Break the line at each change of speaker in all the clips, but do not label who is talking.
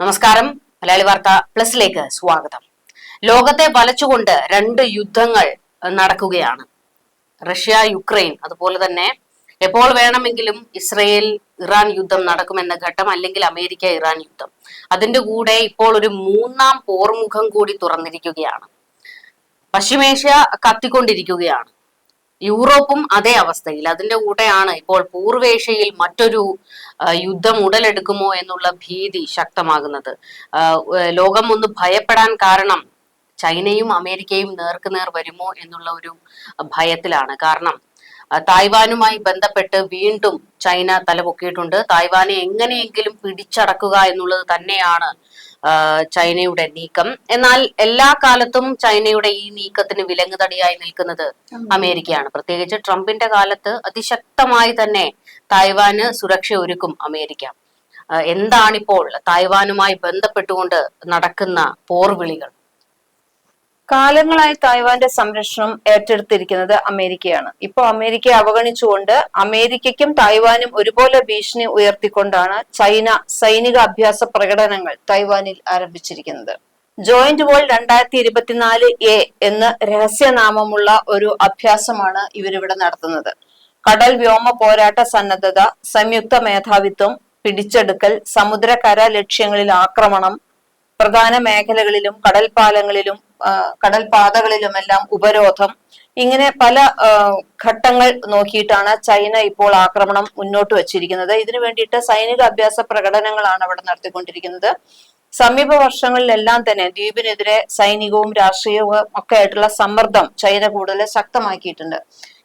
നമസ്കാരം. മലയാളി വാർത്ത പ്ലസിലേക്ക് സ്വാഗതം. ലോകത്തെ വലച്ചുകൊണ്ട് രണ്ട് യുദ്ധങ്ങൾ നടക്കുകയാണ്. റഷ്യ യുക്രൈൻ അതുപോലെ തന്നെ എപ്പോൾ വേണമെങ്കിലും ഇസ്രയേൽ ഇറാൻ യുദ്ധം നടക്കുമെന്ന ഘട്ടം അല്ലെങ്കിൽ അമേരിക്ക ഇറാൻ യുദ്ധം. അതിന്റെ കൂടെ ഇപ്പോൾ ഒരു മൂന്നാം പോർമുഖം കൂടി തുറന്നിരിക്കുകയാണ്. പശ്ചിമേഷ്യ കത്തിക്കൊണ്ടിരിക്കുകയാണ്. യൂറോപ്പും അതേ അവസ്ഥയിൽ. അതിന്റെ കൂടെയാണ് ഇപ്പോൾ പൂർവേഷ്യയിൽ മറ്റൊരു യുദ്ധം ഉടലെടുക്കുമോ എന്നുള്ള ഭീതി ശക്തമാകുന്നത്. ലോകം ഒന്ന് ഭയപ്പെടാൻ കാരണം ചൈനയും അമേരിക്കയും നേർക്കുനേർ വരുമോ എന്നുള്ള ഒരു ഭയത്തിലാണ്. കാരണം തായ്വാനുമായി ബന്ധപ്പെട്ട് വീണ്ടും ചൈന തലപൊക്കിയിട്ടുണ്ട്. തായ്വാനെ എങ്ങനെയെങ്കിലും പിടിച്ചടക്കുക എന്നുള്ളത് തന്നെയാണ് ചൈനയുടെ നീക്കം. എന്നാൽ എല്ലാ കാലത്തും ചൈനയുടെ ഈ നീക്കത്തിന് വിലങ്ങുതടിയായി നിൽക്കുന്നത് അമേരിക്കയാണ്. പ്രത്യേകിച്ച് ട്രംപിന്റെ കാലത്ത് അതിശക്തമായി തന്നെ തായ്വാന് സുരക്ഷ ഒരുക്കും അമേരിക്ക. എന്താണിപ്പോൾ തായ്വാനുമായി ബന്ധപ്പെട്ടുകൊണ്ട് നടക്കുന്ന പോർവിളികൾ?
കാലങ്ങളായി തായ്വാന്റെ സംരക്ഷണം ഏറ്റെടുത്തിരിക്കുന്നത് അമേരിക്കയാണ്. ഇപ്പോൾ അമേരിക്കയെ അവഗണിച്ചുകൊണ്ട് അമേരിക്കയ്ക്കും തായ്വാനും ഒരുപോലെ ഭീഷണി ഉയർത്തിക്കൊണ്ടാണ് ചൈന സൈനിക അഭ്യാസ പ്രകടനങ്ങൾ തായ്വാനിൽ ആരംഭിച്ചിരിക്കുന്നത്. ജോയിന്റ് വോൾ രണ്ടായിരത്തി ഇരുപത്തിനാല് എ എന്ന് രഹസ്യനാമമുള്ള ഒരു അഭ്യാസമാണ് ഇവരിവിടെ നടത്തുന്നത്. കടൽ വ്യോമ പോരാട്ട സന്നദ്ധത സംയുക്ത മേധാവിത്വം പിടിച്ചെടുക്കൽ സമുദ്രകര ലക്ഷ്യങ്ങളിൽ ആക്രമണം പ്രധാന മേഖലകളിലും കടൽപ്പാലങ്ങളിലും കടൽപാതകളിലുമെല്ലാം ഉപരോധം. ഇങ്ങനെ പല ഘട്ടങ്ങൾ നോക്കിയിട്ടാണ് ചൈന ഇപ്പോൾ ആക്രമണം മുന്നോട്ട് വച്ചിരിക്കുന്നത്. ഇതിനു വേണ്ടിയിട്ട് സൈനിക അഭ്യാസ പ്രകടനങ്ങളാണ് അവിടെ നടത്തിക്കൊണ്ടിരിക്കുന്നത്. സമീപ വർഷങ്ങളിലെല്ലാം തന്നെ ദ്വീപിനെതിരെ സൈനികവും രാഷ്ട്രീയവും ഒക്കെ ആയിട്ടുള്ള സമ്മർദ്ദം ചൈന കൂടുതൽ ശക്തമാക്കിയിട്ടുണ്ട്.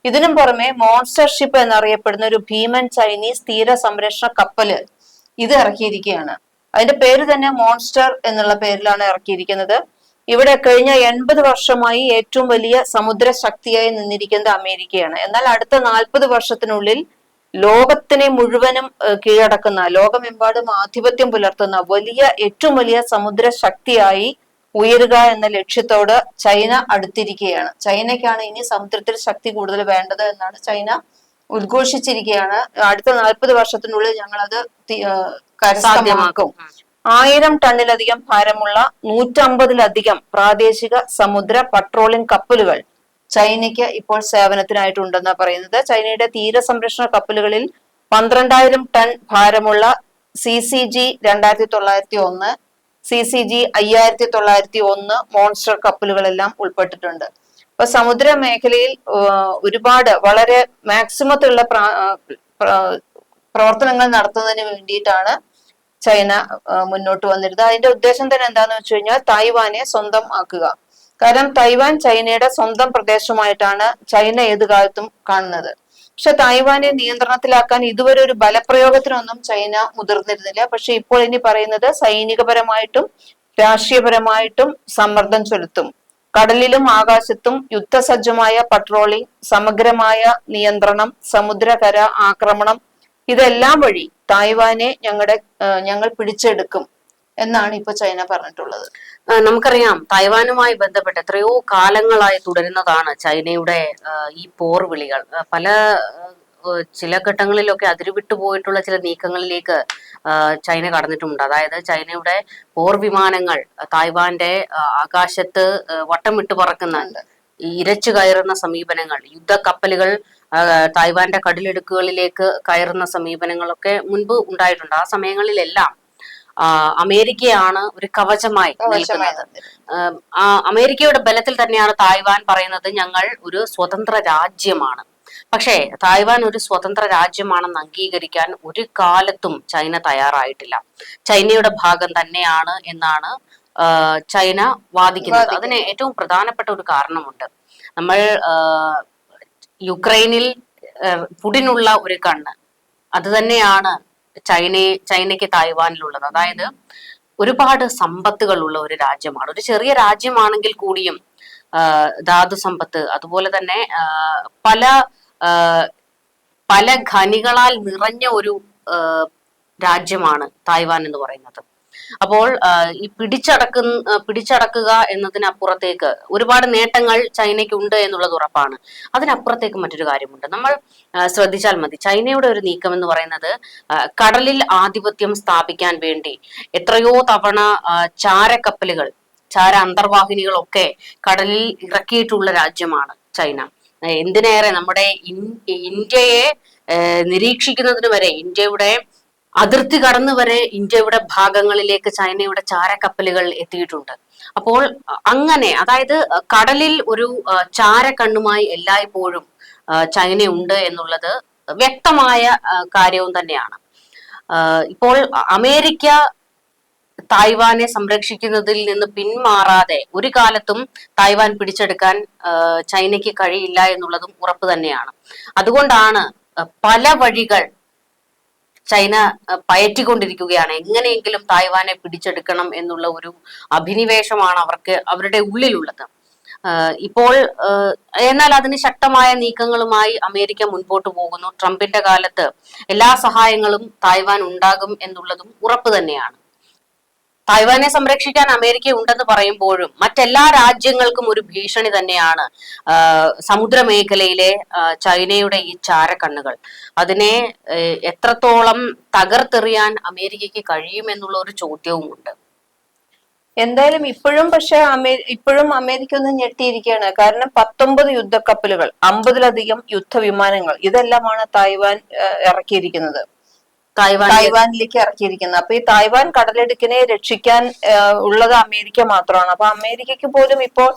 ഇതിനും പുറമെ മോൺസ്റ്റർ ഷിപ്പ് എന്നറിയപ്പെടുന്ന ഒരു ഭീമൻ ചൈനീസ് തീര സംരക്ഷണ കപ്പൽ ഇത് ഇറക്കിയിരിക്കുകയാണ്. അതിന്റെ പേര് തന്നെ മോൺസ്റ്റർ എന്നുള്ള പേരിലാണ് ഇറക്കിയിരിക്കുന്നത്. ഇവിടെ കഴിഞ്ഞ എൺപത് വർഷമായി ഏറ്റവും വലിയ സമുദ്ര ശക്തിയായി നിന്നിരിക്കുന്നത് അമേരിക്കയാണ്. എന്നാൽ അടുത്ത നാൽപ്പത് വർഷത്തിനുള്ളിൽ ലോകത്തിനെ മുഴുവനും കീഴടക്കുന്ന ലോകമെമ്പാടും ആധിപത്യം പുലർത്തുന്ന വലിയ ഏറ്റവും വലിയ സമുദ്ര ശക്തിയായി ഉയരുക എന്ന ലക്ഷ്യത്തോട് ചൈന അടുത്തിരിക്കുകയാണ്. ചൈനയ്ക്കാണ് ഇനി സമുദ്രത്തിൽ ശക്തി കൂടുതൽ വേണ്ടത് എന്നാണ് ചൈന ഉദ്ഘോഷിച്ചിരിക്കുകയാണ്. അടുത്ത നാൽപ്പത് വർഷത്തിനുള്ളിൽ ഞങ്ങൾ അത് ഏഹ്, കരസ്ഥമാക്കും. ആയിരം ടണ്ണിലധികം ഭാരമുള്ള നൂറ്റമ്പതിലധികം പ്രാദേശിക സമുദ്ര പട്രോളിംഗ് കപ്പലുകൾ ചൈനയ്ക്ക് ഇപ്പോൾ സേവനത്തിനായിട്ടുണ്ടെന്നാണ് പറയുന്നത്. ചൈനയുടെ തീരസംരക്ഷണ കപ്പലുകളിൽ പന്ത്രണ്ടായിരം ടൺ ഭാരമുള്ള സി സി ജി രണ്ടായിരത്തി തൊള്ളായിരത്തി ഒന്ന് സി സി ജി അയ്യായിരത്തി തൊള്ളായിരത്തി ഒന്ന് മോൺസ്റ്റർ കപ്പലുകളെല്ലാം ഉൾപ്പെട്ടിട്ടുണ്ട് അപ്പൊ സമുദ്ര മേഖലയിൽ ഒരുപാട് വളരെ മാക്സിമത്തിലുള്ള പ്രവർത്തനങ്ങൾ നടത്തുന്നതിന് വേണ്ടിയിട്ടാണ് ചൈന മുന്നോട്ട് വന്നിരുന്നത്. അതിന്റെ ഉദ്ദേശം തന്നെ എന്താന്ന് വെച്ച് കഴിഞ്ഞാൽ തായ്വാനെ സ്വന്തം ആക്കുക. കാരണം തൈവാൻ ചൈനയുടെ സ്വന്തം പ്രദേശമായിട്ടാണ് ചൈന ഏത് കാലത്തും കാണുന്നത്. പക്ഷെ തായ്വാനെ നിയന്ത്രണത്തിലാക്കാൻ ഇതുവരെ ഒരു ബലപ്രയോഗത്തിനൊന്നും ചൈന മുതിർന്നിരുന്നില്ല. പക്ഷെ ഇപ്പോൾ ഇനി പറയുന്നത് സൈനികപരമായിട്ടും രാഷ്ട്രീയപരമായിട്ടും സമ്മർദ്ദം ചെലുത്തും. കടലിലും ആകാശത്തും യുദ്ധസജ്ജമായ പട്രോളിംഗ് സമഗ്രമായ നിയന്ത്രണം സമുദ്രകര ആക്രമണം ഇതെല്ലാം വഴി തായ്വാനെ ഞങ്ങളുടെ ഞങ്ങൾ പിടിച്ചെടുക്കും എന്നാണ് ഇപ്പൊ ചൈന പറഞ്ഞിട്ടുള്ളത്.
നമുക്കറിയാം തായ്വാനുമായി ബന്ധപ്പെട്ട് എത്രയോ കാലങ്ങളായി തുടരുന്നതാണ് ചൈനയുടെ ഈ പോർവിളികൾ. പല ചില ഘട്ടങ്ങളിലൊക്കെ അതിരുവിട്ടു പോയിട്ടുള്ള ചില നീക്കങ്ങളിലേക്ക് ചൈന കടന്നിട്ടുമുണ്ട്. അതായത് ചൈനയുടെ പോർ വിമാനങ്ങൾ തായ്വാന്റെ ആകാശത്ത് വട്ടം വിട്ട് പറക്കുന്നുണ്ട് ഈ ഇരച്ചു കയറുന്ന സമീപനങ്ങൾ യുദ്ധക്കപ്പലുകൾ തായ്വാന്റെ കടലിടുക്കുകളിലേക്ക് കയറുന്ന സമീപനങ്ങളൊക്കെ മുൻപ് ഉണ്ടായിട്ടുണ്ട്. ആ സമയങ്ങളിലെല്ലാം അമേരിക്കയാണ് ഒരു കവചമായി നിൽക്കുന്നത്. അമേരിക്കയുടെ ബലത്തിൽ തന്നെയാണ് തായ്വാൻ പറയുന്നത് ഞങ്ങൾ ഒരു സ്വതന്ത്ര രാജ്യമാണ്. പക്ഷേ തായ്വാൻ ഒരു സ്വതന്ത്ര രാജ്യമാണെന്ന് അംഗീകരിക്കാൻ ഒരു കാലത്തും ചൈന തയ്യാറായിട്ടില്ല. ചൈനയുടെ ഭാഗം തന്നെയാണ് എന്നാണ് ചൈന വാദിക്കുന്നത്. അതിന് ഏറ്റവും പ്രധാനപ്പെട്ട ഒരു കാരണമുണ്ട്. നമ്മൾ യുക്രൈനിൽ പുടിനുള്ള ഒരു കണ്ണ്. അത് തന്നെയാണ് ചൈനയെ ചൈനയ്ക്ക് തായ്വാനിലുള്ളത്. അതായത് ഒരുപാട് സമ്പത്തുകളുള്ള ഒരു രാജ്യമാണ്. ഒരു ചെറിയ രാജ്യമാണെങ്കിൽ കൂടിയും ധാതു സമ്പത്ത് അതുപോലെ തന്നെ പല പല ഖനികളാൽ നിറഞ്ഞ ഒരു രാജ്യമാണ് തായ്വാൻ എന്ന് പറയുന്നത്. അപ്പോൾ ഈ പിടിച്ചടക്കുന്ന പിടിച്ചടക്കുക എന്നതിനപ്പുറത്തേക്ക് ഒരുപാട് നേട്ടങ്ങൾ ചൈനയ്ക്ക് ഉണ്ട് എന്നുള്ളത് ഉറപ്പാണ്. അതിനപ്പുറത്തേക്ക് മറ്റൊരു കാര്യമുണ്ട്. നമ്മൾ ശ്രദ്ധിച്ചാൽ മതി. ചൈനയുടെ ഒരു നീക്കം എന്ന് പറയുന്നത് കടലിൽ ആധിപത്യം സ്ഥാപിക്കാൻ വേണ്ടി എത്രയോ തവണ ചാരക്കപ്പലുകൾ ചാര അന്തർവാഹിനികളൊക്കെ കടലിൽ ഇറക്കിയിട്ടുള്ള രാജ്യമാണ് ചൈന. എന്തിനേറെ നമ്മുടെ ഇന്ത്യയെ നിരീക്ഷിക്കുന്നതിന് വരെ ഇന്ത്യയുടെ അതിർത്തി കടന്നു വരെ ഇന്ത്യയുടെ ഭാഗങ്ങളിലേക്ക് ചൈനയുടെ ചാരക്കപ്പലുകൾ എത്തിയിട്ടുണ്ട്. അപ്പോൾ അങ്ങനെ അതായത് കടലിൽ ഒരു ചാര ചാരക്കണ്ണുമായി എല്ലായ്പ്പോഴും ചൈന ചൈനയുണ്ട് എന്നുള്ളത് വ്യക്തമായ കാര്യവും തന്നെയാണ്. ഇപ്പോൾ അമേരിക്ക തായ്വാനെ സംരക്ഷിക്കുന്നതിൽ നിന്ന് പിന്മാറാതെ ഒരു കാലത്തും തായ്വാൻ പിടിച്ചെടുക്കാൻ ചൈനയ്ക്ക് കഴിയില്ല എന്നുള്ളതും ഉറപ്പ് തന്നെയാണ്. അതുകൊണ്ടാണ് പല വഴികൾ ചൈന പയറ്റിക്കൊണ്ടിരിക്കുകയാണ്. എങ്ങനെയെങ്കിലും തായ്വാനെ പിടിച്ചെടുക്കണം എന്നുള്ള ഒരു അഭിനിവേശമാണ് അവർക്ക് അവരുടെ ഉള്ളിലുള്ളത്. ഇപ്പോൾ എന്നാൽ അതിന് ശക്തമായ നീക്കങ്ങളുമായി അമേരിക്ക മുൻപോട്ട് പോകുന്നു. ട്രംപിന്റെ കാലത്ത് എല്ലാ സഹായങ്ങളും തായ്വാൻ ഉണ്ടാകും എന്നുള്ളതും ഉറപ്പ് തന്നെയാണ്. തായ്വാനെ സംരക്ഷിക്കാൻ അമേരിക്ക ഉണ്ടെന്ന് പറയുമ്പോഴും മറ്റെല്ലാ രാജ്യങ്ങൾക്കും ഒരു ഭീഷണി തന്നെയാണ് സമുദ്രമേഖലയിലെ ചൈനയുടെ ഈ ചാരക്കണ്ണുകൾ. അതിനെ എത്രത്തോളം തകർത്തെറിയാൻ അമേരിക്കയ്ക്ക് കഴിയുമെന്നുള്ള ഒരു ചോദ്യവും ഉണ്ട്
എന്തായാലും ഇപ്പോഴും പക്ഷെ അമേ ഇപ്പോഴും അമേരിക്ക ഒന്ന് ഞെട്ടിയിരിക്കുകയാണ്. കാരണം പത്തൊമ്പത് യുദ്ധക്കപ്പലുകൾ അമ്പതിലധികം യുദ്ധവിമാനങ്ങൾ ഇതെല്ലാമാണ് തായ്വാൻ ഇറക്കിയിരിക്കുന്നത്. തായ്വാനിലേക്ക് ഇറക്കിയിരിക്കുന്നത്. അപ്പൊ ഈ തായ്വാൻ കടലിടുക്കിനെ രക്ഷിക്കാൻ ഉള്ളത് അമേരിക്ക മാത്രമാണ്. അപ്പൊ അമേരിക്കക്ക് പോലും ഇപ്പോൾ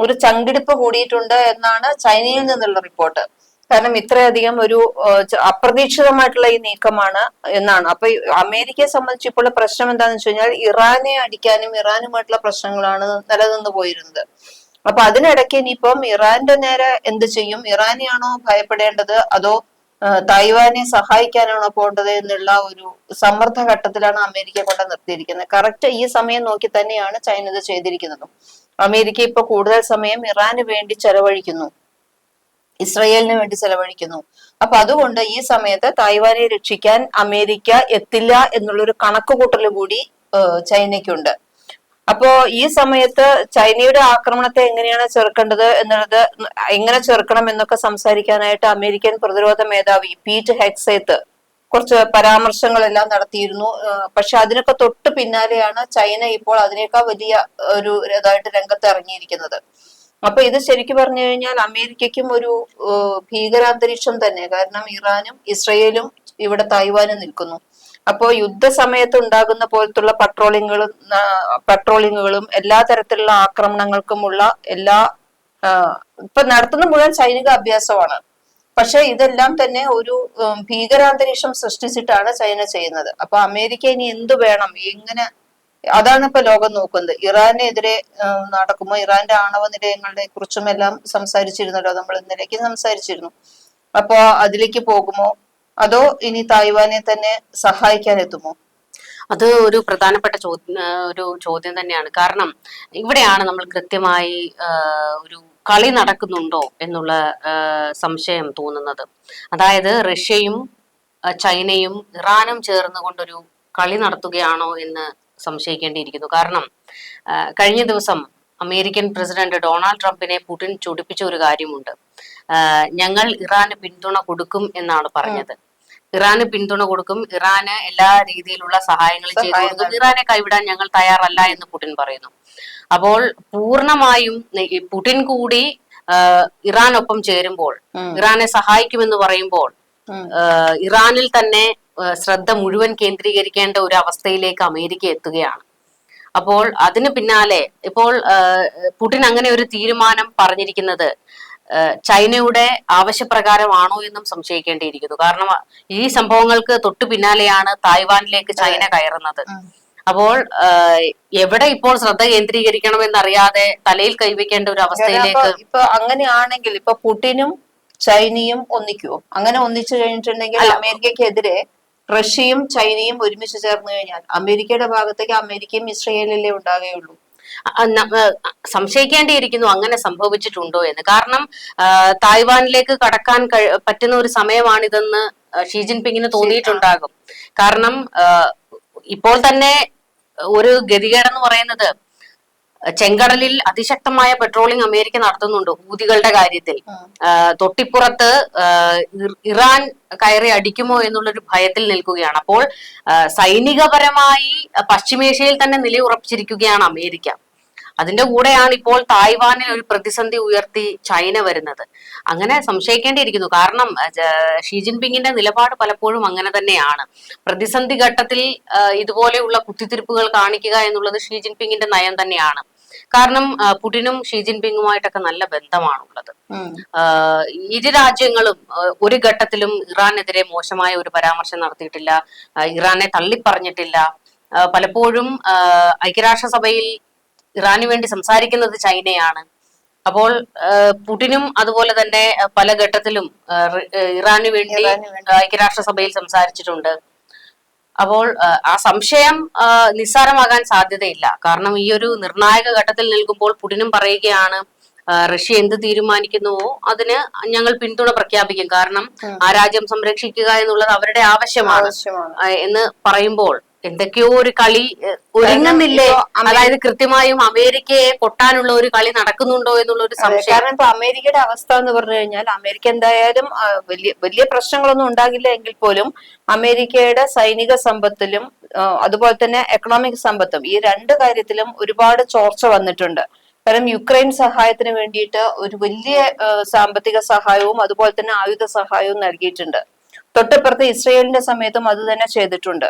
ഒരു ചങ്കിടിപ്പ് കൂടിയിട്ടുണ്ട് എന്നാണ് ചൈനയിൽ നിന്നുള്ള റിപ്പോർട്ട്. കാരണം ഇത്രയധികം ഒരു അപ്രതീക്ഷിതമായിട്ടുള്ള ഈ നീക്കമാണ് എന്നാണ്. അപ്പൊ അമേരിക്കയെ സംബന്ധിച്ച് ഇപ്പോൾ പ്രശ്നം എന്താണെന്ന് വെച്ച് കഴിഞ്ഞാൽ ഇറാനെ അടിക്കാനും ഇറാനുമായിട്ടുള്ള പ്രശ്നങ്ങളാണ് നിലനിന്ന് പോയിരുന്നത്. അപ്പൊ അതിനിടയ്ക്ക് ഇനിയിപ്പം ഇറാന്റെ നേരെ എന്ത് ചെയ്യും? ഇറാനെയാണോ ഭയപ്പെടേണ്ടത്? അതോ തായ്വാനെ സഹായിക്കാനാണ് പോകേണ്ടത് എന്നുള്ള ഒരു സമ്മർദ്ദ ഘട്ടത്തിലാണ് അമേരിക്ക കൊണ്ട് നിർത്തിയിരിക്കുന്നത്. കറക്റ്റ് ഈ സമയം നോക്കി തന്നെയാണ് ചൈന ഇത് ചെയ്തിരിക്കുന്നത്. അമേരിക്ക ഇപ്പൊ കൂടുതൽ സമയം ഇറാന് വേണ്ടി ചെലവഴിക്കുന്നു. ഇസ്രയേലിന് വേണ്ടി ചെലവഴിക്കുന്നു. അപ്പൊ അതുകൊണ്ട് ഈ സമയത്ത് തായ്വാനെ രക്ഷിക്കാൻ അമേരിക്ക എത്തില്ല എന്നുള്ളൊരു കണക്കുകൂട്ടൽ കൂടി ചൈനയ്ക്കുണ്ട്. അപ്പോ ഈ സമയത്ത് ചൈനയുടെ ആക്രമണത്തെ എങ്ങനെയാണ് ചെറുക്കേണ്ടത് എന്നുള്ളത് എങ്ങനെ ചെറുക്കണം എന്നൊക്കെ സംസാരിക്കാനായിട്ട് അമേരിക്കൻ പ്രതിരോധ മേധാവി പീറ്റ് ഹെക്സേത്ത് കുറച്ച് പരാമർശങ്ങളെല്ലാം നടത്തിയിരുന്നു. പക്ഷെ അതിനൊക്കെ തൊട്ട് പിന്നാലെയാണ് ചൈന ഇപ്പോൾ അതിനേക്കാൾ വലിയ ഒരു ഇതായിട്ട് രംഗത്ത് ഇറങ്ങിയിരിക്കുന്നത്. അപ്പൊ ഇത് ശരിക്കും പറഞ്ഞു കഴിഞ്ഞാൽ അമേരിക്കയ്ക്കും ഒരു ഭീകരാന്തരീക്ഷം തന്നെ. കാരണം ഇറാനും ഇസ്രയേലും ഇവിടെ തായ്വാനും നിൽക്കുന്നു. അപ്പോ യുദ്ധസമയത്ത് ഉണ്ടാകുന്ന പോലത്തുള്ള പട്രോളിങ്ങുകളും പട്രോളിങ്ങുകളും എല്ലാ തരത്തിലുള്ള ആക്രമണങ്ങൾക്കുമുള്ള എല്ലാ ഇപ്പൊ നടത്തുന്ന മുഴുവൻ സൈനിക അഭ്യാസമാണ് പക്ഷെ ഇതെല്ലാം തന്നെ ഒരു ഭീകരാന്തരീക്ഷം സൃഷ്ടിച്ചിട്ടാണ് ചൈന ചെയ്യുന്നത്. അപ്പൊ അമേരിക്ക ഇനി എന്ത് വേണം? എങ്ങനെ അതാണ് ഇപ്പൊ ലോകം നോക്കുന്നത്. ഇറാനെതിരെ നടക്കുമ്പോൾ നടക്കുമോ ഇറാന്റെ ആണവ നിലയങ്ങളെ കുറിച്ചും എല്ലാം സംസാരിച്ചിരുന്നല്ലോ. നമ്മൾ ഇന്നലേക്ക് സംസാരിച്ചിരുന്നു. അപ്പോ അതിലേക്ക് പോകുമോ? അതോ ഇനി തായ്വാനെ തന്നെ സഹായിക്കാൻ എത്തുമോ?
അത് ഒരു പ്രധാനപ്പെട്ട ചോദ്യം ഒരു ചോദ്യം തന്നെയാണ്. കാരണം ഇവിടെയാണ് നമ്മൾ കൃത്യമായി ഒരു കളി നടക്കുന്നുണ്ടോ എന്നുള്ള സംശയം തോന്നുന്നത്. അതായത് റഷ്യയും ചൈനയും ഇറാനും ചേർന്നുകൊണ്ടൊരു കളി നടത്തുകയാണോ എന്ന് സംശയിക്കേണ്ടിയിരിക്കുന്നു. കാരണം കഴിഞ്ഞ ദിവസം അമേരിക്കൻ പ്രസിഡന്റ് ഡൊണാൾഡ് ട്രംപിനെ പുടിൻ ചൊടിപ്പിച്ച ഒരു കാര്യമുണ്ട്. ഞങ്ങൾ ഇറാന് പിന്തുണ കൊടുക്കും എന്നാണ് പറഞ്ഞത്. ഇറാന് പിന്തുണ കൊടുക്കും. ഇറാന് എല്ലാ രീതിയിലുള്ള സഹായങ്ങളും ചെയ്തു കൊടുക്കും. ഇറാനെ കൈവിടാൻ ഞങ്ങൾ തയ്യാറല്ല എന്ന് പുടിൻ പറയുന്നു. അപ്പോൾ പൂർണമായും പുടിൻ കൂടി ഇറാനൊപ്പം ചേരുമ്പോൾ ഇറാനെ സഹായിക്കുമെന്ന് പറയുമ്പോൾ ഇറാനിൽ തന്നെ ശ്രദ്ധ മുഴുവൻ കേന്ദ്രീകരിക്കേണ്ട ഒരു അവസ്ഥയിലേക്ക് അമേരിക്ക എത്തുകയാണ്. അപ്പോൾ അതിന് പിന്നാലെ ഇപ്പോൾ പുടിൻ അങ്ങനെ ഒരു തീരുമാനം പറഞ്ഞിരിക്കുന്നത് ചൈനയുടെ ആവശ്യപ്രകാരമാണോ എന്നും സംശയിക്കേണ്ടിയിരിക്കുന്നു. കാരണം ഈ സംഭവങ്ങൾക്ക് തൊട്ടു പിന്നാലെയാണ് തായ്വാനിലേക്ക് ചൈന കയറുന്നത്. അപ്പോൾ എവിടെ ഇപ്പോൾ ശ്രദ്ധ കേന്ദ്രീകരിക്കണം എന്നറിയാതെ തലയിൽ കൈവയ്ക്കേണ്ട ഒരു അവസ്ഥയിലേക്ക്
ഇപ്പൊ അങ്ങനെയാണെങ്കിൽ ഇപ്പൊ പുടിനും ചൈനയും ഒന്നിക്കുവോ അങ്ങനെ ഒന്നിച്ചു കഴിഞ്ഞിട്ടുണ്ടെങ്കിൽ അമേരിക്കക്കെതിരെ റഷ്യയും ചൈനയും ഒരുമിച്ച് ചേർന്നു കഴിഞ്ഞാൽ അമേരിക്കയുടെ ഭാഗത്തേക്ക് അമേരിക്കയും ഇസ്രയേലല്ലേ ഉണ്ടാകുകയുള്ളൂ?
സംശയിക്കേണ്ടിയിരിക്കുന്നു അങ്ങനെ സംഭവിച്ചിട്ടുണ്ടോ എന്ന്. കാരണം തായ്വാനിലേക്ക് കടക്കാൻ പറ്റുന്ന ഒരു സമയമാണിതെന്ന് ഷീ ജിൻപിങ്ങിന് തോന്നിയിട്ടുണ്ടാകും. കാരണം ഇപ്പോൾ തന്നെ ഒരു ഗതികേടെന്ന് പറയുന്നത് ചെങ്കടലിൽ അതിശക്തമായ പെട്രോളിംഗ് അമേരിക്ക നടത്തുന്നുണ്ട് ഹൂതികളുടെ കാര്യത്തിൽ. തൊട്ടിപ്പുറത്ത് ഇറാൻ കയറി അടിക്കുമോ എന്നുള്ളൊരു ഭയത്തിൽ നിൽക്കുകയാണ്. അപ്പോൾ സൈനികപരമായി പശ്ചിമേഷ്യയിൽ തന്നെ നിലയുറപ്പിച്ചിരിക്കുകയാണ് അമേരിക്ക. അതിന്റെ കൂടെയാണ് ഇപ്പോൾ തായ്വാനിൽ ഒരു പ്രതിസന്ധി ഉയർത്തി ചൈന വരുന്നത്. അങ്ങനെ സംശയിക്കേണ്ടിയിരിക്കുന്നു. കാരണം ഷീ ജിൻപിങ്ങിന്റെ നിലപാട് പലപ്പോഴും അങ്ങനെ തന്നെയാണ്. പ്രതിസന്ധി ഘട്ടത്തിൽ ഇതുപോലെയുള്ള കുത്തിത്തിരിപ്പുകൾ കാണിക്കുക എന്നുള്ളത് ഷീ ജിൻപിങ്ങിന്റെ നയം തന്നെയാണ്. കാരണം പുടിനും ഷീ ജിൻപിങ്ങുമായിട്ടൊക്കെ നല്ല ബന്ധമാണുള്ളത്. ഇരു രാജ്യങ്ങളും ഒരു ഘട്ടത്തിലും ഇറാനെതിരെ മോശമായ ഒരു പരാമർശം നടത്തിയിട്ടില്ല. ഇറാനെ തള്ളിപ്പറഞ്ഞിട്ടില്ല. പലപ്പോഴും ഐക്യരാഷ്ട്രസഭയിൽ ഇറാനു വേണ്ടി സംസാരിക്കുന്നത് ചൈനയാണ്. അപ്പോൾ പുടിനും അതുപോലെ തന്നെ പല ഘട്ടത്തിലും ഇറാനു വേണ്ടി. ഐക്യരാഷ്ട്രസഭയിൽ സംസാരിച്ചിട്ടുണ്ട്. അപ്പോൾ ആ സംശയം നിസ്സാരമാകാൻ സാധ്യതയില്ല. കാരണം ഈ ഒരു നിർണായക ഘട്ടത്തിൽ നിൽക്കുമ്പോൾ പുടിനും പറയുകയാണ് റഷ്യ എന്ത് തീരുമാനിക്കുന്നുവോ അതിന് ഞങ്ങൾ പിന്തുണ പ്രഖ്യാപിക്കും. കാരണം ആ രാജ്യം സംരക്ഷിക്കുക എന്നുള്ളത് അവരുടെ ആവശ്യമാണ്. എന്ന് പറയുമ്പോൾ എന്തൊക്കെയോ ഒരു കളി ഒരുങ്ങുന്നില്ലേ? അതായത് കൃത്യമായും അമേരിക്കയെ കൊട്ടാനുള്ള ഒരു കളി നടക്കുന്നുണ്ടോ എന്നുള്ള ഒരു സംശയം.
കാരണം ഇപ്പൊ അമേരിക്കയുടെ അവസ്ഥ എന്ന് പറഞ്ഞു കഴിഞ്ഞാൽ അമേരിക്ക എന്തായാലും വലിയ വലിയ പ്രശ്നങ്ങളൊന്നും ഉണ്ടാകില്ല എങ്കിൽ പോലും അമേരിക്കയുടെ സൈനിക സമ്പത്തിലും അതുപോലെ തന്നെ എക്കണോമിക് സമ്പത്തും ഈ രണ്ട് കാര്യത്തിലും ഒരുപാട് ചോർച്ച വന്നിട്ടുണ്ട്. കാരണം യുക്രൈൻ സഹായത്തിന് വേണ്ടിയിട്ട് ഒരു വലിയ സാമ്പത്തിക സഹായവും അതുപോലെ തന്നെ ആയുധ സഹായവും നൽകിയിട്ടുണ്ട്. തൊട്ടപ്പുറത്ത് ഇസ്രയേലിന്റെ സമയത്തും അത് തന്നെ ചെയ്തിട്ടുണ്ട്.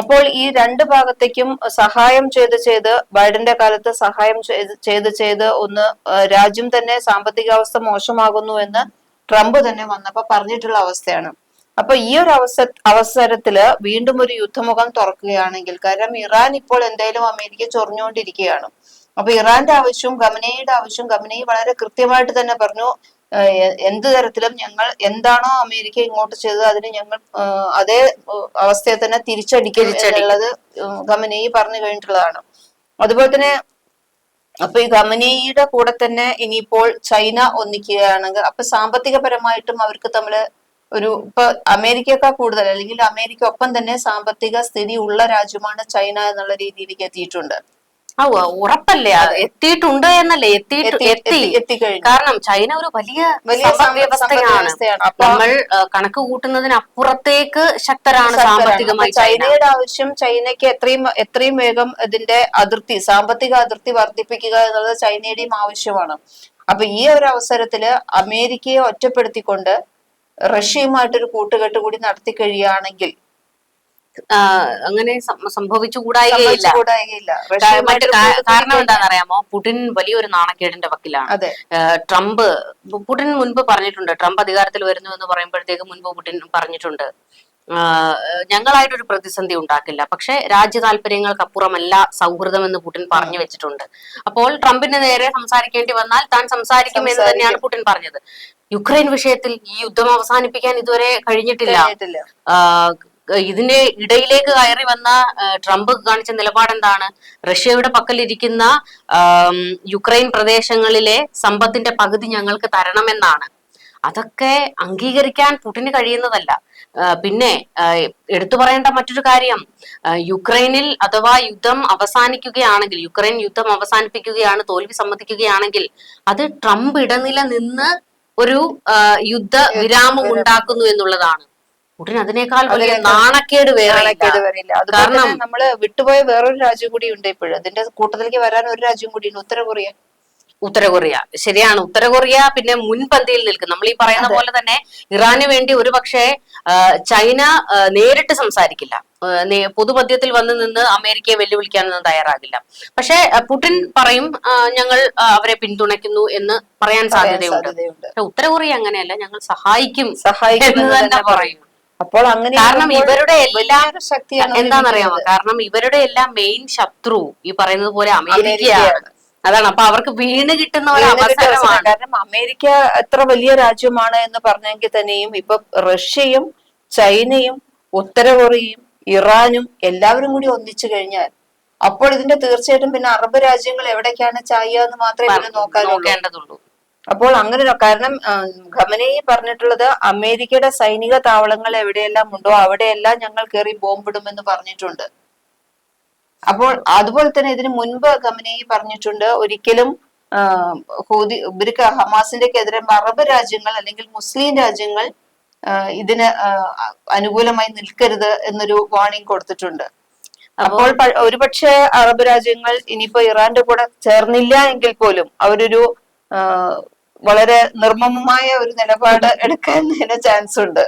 അപ്പോൾ ഈ രണ്ട് ഭാഗത്തേക്കും സഹായം ചെയ്ത് ചെയ്ത് ബൈഡന്റെ കാലത്ത് സഹായം ചെയ്ത് ചെയ്ത് ഒന്ന് രാജ്യം തന്നെ സാമ്പത്തികാവസ്ഥ മോശമാകുന്നു എന്ന് ട്രംപ് തന്നെ വന്നപ്പോ പറഞ്ഞിട്ടുള്ള അവസ്ഥയാണ്. അപ്പൊ ഈ ഒരു അവസ അവസരത്തിൽ വീണ്ടും ഒരു യുദ്ധമുഖം തുറക്കുകയാണെങ്കിൽ കാരണം ഇറാൻ ഇപ്പോൾ എന്തായാലും അമേരിക്ക ചൊറിഞ്ഞുകൊണ്ടിരിക്കുകയാണ്. അപ്പൊ ഇറാന്റെ ആവശ്യവും ഗമനയുടെ ആവശ്യവും ഖമനയി വളരെ കൃത്യമായിട്ട് തന്നെ പറഞ്ഞു. എന്ത് തരത്തിലും ഞങ്ങൾ എന്താണോ അമേരിക്ക ഇങ്ങോട്ട് ചെയ്തത് അതിന് ഞങ്ങൾ അതേ അവസ്ഥയെ തന്നെ തിരിച്ചടിക്കും. എന്നുള്ളത് ഏഹ് പറഞ്ഞു കഴിഞ്ഞിട്ടുള്ളതാണ്. അതുപോലെ തന്നെ അപ്പൊ ഈ ഖമനയുടെ കൂടെ തന്നെ ഇനിയിപ്പോൾ ചൈന ഒന്നിക്കുകയാണെങ്കിൽ അപ്പൊ സാമ്പത്തികപരമായിട്ടും അവർക്ക് തമ്മിൽ ഒരു ഇപ്പൊ അമേരിക്കക്കാ കൂടുതൽ അല്ലെങ്കിൽ അമേരിക്ക ഒപ്പം തന്നെ സാമ്പത്തിക സ്ഥിതി ഉള്ള രാജ്യമാണ് ചൈന എന്നുള്ള രീതിയിലേക്ക് എത്തിയിട്ടുണ്ട്.
ആ ഉറപ്പല്ലേ? എത്തിയിട്ടുണ്ട് എന്നല്ലേ? എത്തിയിട്ട്
എത്തി-
കാരണം ചൈന ഒരു വലിയ വ്യവസ്ഥയാണ്. നമ്മൾ കണക്ക് കൂട്ടുന്നതിനപ്പുറത്തേക്ക് ശക്തരാണ്. സാമ്പത്തികമായി
ചൈനയുടെ ആവശ്യം ചൈനയ്ക്ക് എത്രയും എത്രയും വേഗം ഇതിന്റെ അതിർത്തി സാമ്പത്തിക അതിർത്തി വർദ്ധിപ്പിക്കുക എന്നുള്ളത് ചൈനയുടെയും ആവശ്യമാണ്. അപ്പൊ ഈ ഒരു അവസരത്തിൽ അമേരിക്കയെ ഒറ്റപ്പെടുത്തിക്കൊണ്ട് റഷ്യയുമായിട്ടൊരു കൂട്ടുകെട്ട് കൂടി നടത്തി കഴിയുകയാണെങ്കിൽ
അങ്ങനെ സംഭവിച്ചു സംഭവിച്ചുകൂടായികയില്ല. മറ്റൊരു മറ്റ് കാരണം എന്താണെന്നറിയാമോ? പുടിൻ വലിയൊരു നാണക്കേടിന്റെ വക്കിലാണ്. ട്രംപ് പുടിൻ മുൻപ് പറഞ്ഞിട്ടുണ്ട് ട്രംപ് അധികാരത്തിൽ വരുന്നു എന്ന് പറയുമ്പോഴത്തേക്ക് മുൻപ് പുടിൻ പറഞ്ഞിട്ടുണ്ട്. ഞങ്ങളായിട്ടൊരു പ്രതിസന്ധി ഉണ്ടാക്കില്ല. പക്ഷെ രാജ്യ താല്പര്യങ്ങൾക്കപ്പുറമല്ല സൗഹൃദം എന്ന് പുടിൻ പറഞ്ഞു വെച്ചിട്ടുണ്ട്. അപ്പോൾ ട്രംപിന് നേരെ സംസാരിക്കേണ്ടി വന്നാൽ താൻ സംസാരിക്കും എന്ന് തന്നെയാണ് പുടിൻ പറഞ്ഞത്. യുക്രൈൻ വിഷയത്തിൽ ഈ യുദ്ധം അവസാനിപ്പിക്കാൻ ഇതുവരെ കഴിഞ്ഞിട്ടില്ല. ഇതിന്റെ ഇടയിലേക്ക് കയറി വന്ന ട്രംപ് കാണിച്ച നിലപാട് എന്താണ് റഷ്യയുടെ പക്കലിരിക്കുന്ന യുക്രൈൻ പ്രദേശങ്ങളിലെ സമ്പത്തിന്റെ പകുതി ഞങ്ങൾക്ക് തരണമെന്നാണ്. അതൊക്കെ അംഗീകരിക്കാൻ പുടിന് കഴിയുന്നതല്ല. പിന്നെ എടുത്തു പറയേണ്ട മറ്റൊരു കാര്യം യുക്രൈനിൽ അഥവാ യുദ്ധം അവസാനിക്കുകയാണെങ്കിൽ യുക്രൈൻ യുദ്ധം അവസാനിപ്പിക്കുകയാണ് തോൽവി സമ്മതിക്കുകയാണെങ്കിൽ അത് ട്രംപ് ഇടനില നിന്ന് ഒരു യുദ്ധ വിരാമം ഉണ്ടാക്കുന്നു എന്നുള്ളതാണ്. പുടിൻ അതിനേക്കാൾ വലിയ നാണക്കേട് വേറെ
വരില്ല അതുപോലെ നമ്മൾ വിട്ടുപോയ വേറൊരു രാജ്യം കൂടി ഉണ്ട് ഇപ്പോഴും. അതിന്റെ കൂട്ടത്തിലേക്ക് വരാൻ ഒരു രാജ്യം കൂടി ഉണ്ട്. ഉത്തര കൊറിയ.
ഉത്തര കൊറിയ ശരിയാണ്. ഉത്തരകൊറിയ പിന്നെ മുൻപന്തിയിൽ നിൽക്കും. നമ്മൾ ഈ പറയുന്ന പോലെ തന്നെ ഇറാന് വേണ്ടി ഒരു പക്ഷേ ചൈന നേരിട്ട് സംസാരിക്കില്ല. പൊതുമധ്യത്തിൽ വന്ന് നിന്ന് അമേരിക്കയെ വെല്ലുവിളിക്കാനൊന്നും തയ്യാറാകില്ല. പക്ഷെ പുടിൻ പറയും ഞങ്ങൾ അവരെ പിന്തുണയ്ക്കുന്നു എന്ന് പറയാൻ സാധ്യതയുണ്ട്.
ഉത്തരകൊറിയ
പക്ഷെ ഉത്തര കൊറിയ അങ്ങനെയല്ല. ഞങ്ങൾ സഹായിക്കും
സഹായിക്കും
എന്ന് തന്നെ പറയും.
അപ്പോൾ അങ്ങനെ
കാരണം ഇവരുടെ എല്ലാം
ശക്തി ശക്തിയാണ്
എന്താണെന്നറിയാമോ? കാരണം ഇവരുടെ എല്ലാം മെയിൻ ശത്രു ഈ പറയുന്നത് പോലെ അമേരിക്കയാണ്. അതാണ്. അപ്പൊ അവർക്ക് വീണ് കിട്ടുന്ന ഒരു. അവസരമാണ്.
കാരണം അമേരിക്ക എത്ര വലിയ രാജ്യമാണ് എന്ന് പറഞ്ഞെങ്കിൽ തന്നെയും ഇപ്പൊ റഷ്യയും ചൈനയും ഉത്തര കൊറിയയും ഇറാനും എല്ലാവരും കൂടി ഒന്നിച്ചു കഴിഞ്ഞാൽ അപ്പോൾ ഇതിന്റെ തീർച്ചയായിട്ടും പിന്നെ അറബ് രാജ്യങ്ങൾ എവിടേക്കാണ് ചായ എന്ന് മാത്രമേ നോക്കാൻ
നോക്കേണ്ടതുള്ളൂ.
അപ്പോൾ അങ്ങനെ കാരണം ഖമനേയി പറഞ്ഞിട്ടുള്ളത് അമേരിക്കയുടെ സൈനിക താവളങ്ങൾ എവിടെയെല്ലാം ഉണ്ടോ അവിടെയെല്ലാം ഞങ്ങൾ കയറി ബോംബിടുമെന്ന് പറഞ്ഞിട്ടുണ്ട്. അപ്പോൾ അതുപോലെ തന്നെ ഇതിനു മുൻപ് ഖമനേയി പറഞ്ഞിട്ടുണ്ട് ഒരിക്കലും ഹൂതി ഇവർക്ക് ഹമാസിന്റെ എതിരെ അറബ് രാജ്യങ്ങൾ അല്ലെങ്കിൽ മുസ്ലിം രാജ്യങ്ങൾ ഇതിന് അനുകൂലമായി നിൽക്കരുത് എന്നൊരു വാണിംഗ് കൊടുത്തിട്ടുണ്ട്. അപ്പോൾ ഒരുപക്ഷെ അറബ് രാജ്യങ്ങൾ ഇനിയിപ്പോ ഇറാന്റെ കൂടെ ചേർന്നില്ല എങ്കിൽ പോലും അവരൊരു വളരെ നിർമ്മമമായ ഒരു നിലപാട് എടുക്കാൻ തന്നെ ചാൻസ് ഉണ്ട്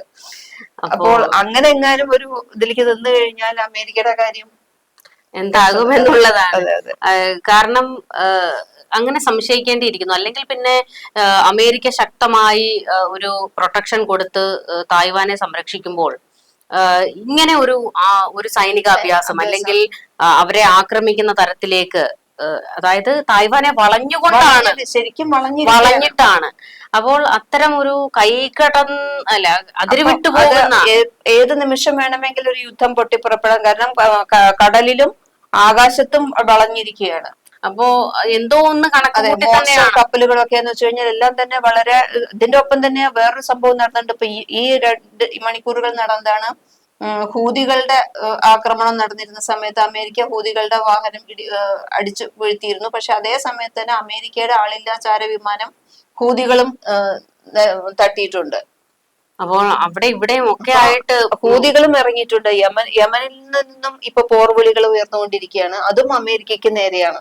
അപ്പോൾ അങ്ങനെ എങ്ങാനും ഒരു ഇതിലേക്ക് നിന്ന് കഴിഞ്ഞാൽ അമേരിക്കയുടെ കാര്യം
എന്താകും എന്നുള്ളതാണ്. കാരണം അങ്ങനെ സംശയിക്കേണ്ടിയിരിക്കുന്നു. അല്ലെങ്കിൽ പിന്നെ അമേരിക്ക ശക്തമായി ഒരു പ്രൊട്ടക്ഷൻ കൊടുത്ത് തായ്വാനെ സംരക്ഷിക്കുമ്പോൾ ഇങ്ങനെ ഒരു ഒരു സൈനികാഭ്യാസം അല്ലെങ്കിൽ അവരെ ആക്രമിക്കുന്ന തരത്തിലേക്ക് അതായത് തായ്വാനെ വളഞ്ഞുകൊണ്ടാണ്.
ശരിക്കും വളഞ്ഞു
വളഞ്ഞിട്ടാണ്. അപ്പോൾ അത്തരം ഒരു കൈകടൻ അല്ല അതിര് വിട്ടു പോകുന്ന
ഏത് നിമിഷം വേണമെങ്കിൽ ഒരു യുദ്ധം പൊട്ടിപ്പുറപ്പെടാം. കാരണം കടലിലും ആകാശത്തും വളഞ്ഞിരിക്കുകയാണ്.
അപ്പോ എന്തോ ഒന്ന് കണക്ക്
അതെ
കൂട്ടി
മോശം
തന്നെയാണ്.
കപ്പലുകളൊക്കെ എന്ന് വെച്ച് കഴിഞ്ഞാൽ എല്ലാം തന്നെ വളരെ ഇതിന്റെ ഒപ്പം തന്നെ വേറൊരു സംഭവം നടന്നിട്ടുണ്ട്. ഇപ്പൊ ഈ- രണ്ട് മണിക്കൂറുകൾ നടന്നതാണ് ഹൂതികളുടെ ആക്രമണം നടന്നിരുന്ന സമയത്ത് അമേരിക്ക ഹൂതികളുടെ വാഹനം ഇടി അടിച്ചു വീഴ്ത്തിയിരുന്നു. പക്ഷെ അതേ സമയത്ത് തന്നെ അമേരിക്കയുടെ ആളില്ലാ ചാര വിമാനം ഹൂതികളും തട്ടിയിട്ടുണ്ട്.
അപ്പോൾ അവിടെ ഇവിടെയും ഒക്കെ ആയിട്ട്
ഹൂതികളും ഇറങ്ങിയിട്ടുണ്ട്. യമൻ യമനിൽ നിന്നും ഇപ്പൊ പോർവിളികൾ ഉയർന്നുകൊണ്ടിരിക്കുകയാണ്. അതും അമേരിക്കയ്ക്ക് നേരെയാണ്.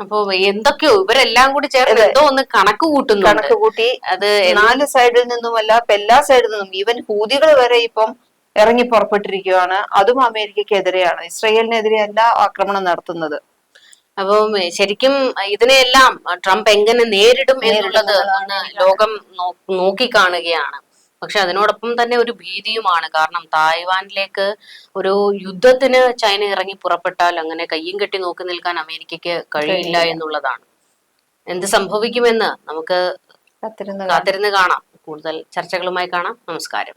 അപ്പൊ എന്തൊക്കെയോ ഇവരെല്ലാം കൂടി ചേർന്ന് എന്തോ ഒന്ന് കണക്ക് കൂട്ടുന്നു
കണക്ക് കൂട്ടി
അത്
നാല് സൈഡിൽ നിന്നുമല്ല എല്ലാ സൈഡിൽ നിന്നും. ഈവൻ ഹൂതികൾ വരെ ഇപ്പം ഇറങ്ങി പുറപ്പെട്ടിരിക്കുകയാണ്. അതും അമേരിക്കക്കെതിരെയാണ്. ഇസ്രയേലിനെതിരെയല്ല ഇസ്രയേലിനെതിരെ അല്ല ആക്രമണം നടത്തുന്നത്.
അപ്പം ശരിക്കും ഇതിനെയെല്ലാം ട്രംപ് എങ്ങനെ നേരിടും എന്നുള്ളത് ആണ് ലോകം നോക്കിക്കാണുകയാണ്. പക്ഷെ അതിനോടൊപ്പം തന്നെ ഒരു ഭീതിയുമാണ്. കാരണം തായ്വാനിലേക്ക് ഒരു യുദ്ധത്തിന് ചൈന ഇറങ്ങി പുറപ്പെട്ടാൽ അങ്ങനെ കയ്യും കെട്ടി നോക്കി നിൽക്കാൻ അമേരിക്കയ്ക്ക് കഴിയില്ല എന്നുള്ളതാണ്. എന്ത് സംഭവിക്കുമെന്ന് നമുക്ക്
കാത്തിരുന്ന്
കാണാം. കൂടുതൽ ചർച്ചകളുമായി കാണാം. നമസ്കാരം.